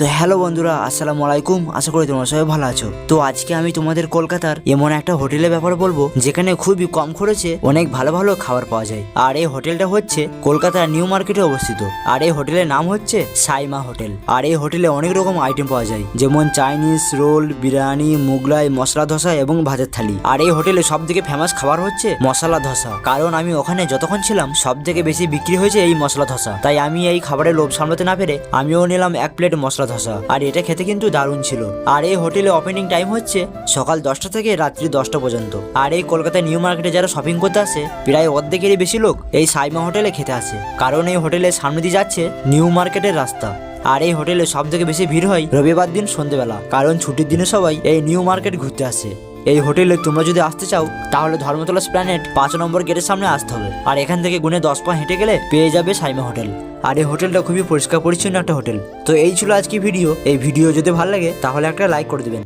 তো হ্যালো বন্ধুরা, আসসালামু আলাইকুম। আশা করি তোমরা সবাই ভালো আছো। তো আজকে আমি তোমাদের কলকাতার এমন একটা হোটেলের ব্যাপারে বলব, যেখানে খুবই কম খরচে অনেক ভালো ভালো খাবার পাওয়া যায়। আর এই হোটেলটা হচ্ছে কলকাতার নিউ মার্কেটে অবস্থিত। আর এই হোটেলের নাম হচ্ছে সাইমা হোটেল। আর এই হোটেলে অনেক রকম আইটেম পাওয়া যায়, যেমন চাইনিজ রোল, বিরিয়ানি, মুগলাই, মশলা ধোসা এবং ভাতের থালি। আর এই হোটেলে সব থেকে ফেমাস খাবার হচ্ছে মশলা ধোসা। কারণ আমি ওখানে যতক্ষণ ছিলাম সব থেকে বেশি বিক্রি হয়েছে এই মশলা ধোসা। তাই আমি এই খাবারের লোভ সামলাতে না পেরে আমিও নিলাম এক প্লেট মশলা ধোসা আর এটা খেতে কিন্তু দারুণ ছিল। আর এই হোটেলে ওপেনিং টাইম হচ্ছে সকাল দশটা থেকে রাত্রি দশটা পর্যন্ত। আর এই কলকাতা নিউ মার্কেটে যারা শপিং করতে আসে, প্রায় অর্ধেকেরই বেশি লোক এই সাইমা হোটেলে খেতে আসে। কারণ এই হোটেলের সামনে দিয়ে যাচ্ছে নিউ মার্কেটের রাস্তা। আর এই হোটেলে সব থেকে বেশি ভিড় হয় রবিবার দিন সন্ধ্যেবেলা কারণ ছুটির দিনে সবাই এই নিউ মার্কেট ঘুরতে আসে। এই হোটেলে তোমরা যদি আসতে চাও, তাহলে ধর্মতলা প্ল্যানেট পাঁচ নম্বর গেটের সামনে আসতে হবে। আর এখান থেকে গুনে দশ পা হেঁটে গেলে পেয়ে যাবে সাইমা হোটেল। আর এই হোটেলটা খুবই পরিষ্কার পরিচ্ছন্ন একটা হোটেল। তো এই ছিল আজকে ভিডিও। এই ভিডিও যদি ভালো লাগে, তাহলে একটা লাইক করে দেবেন।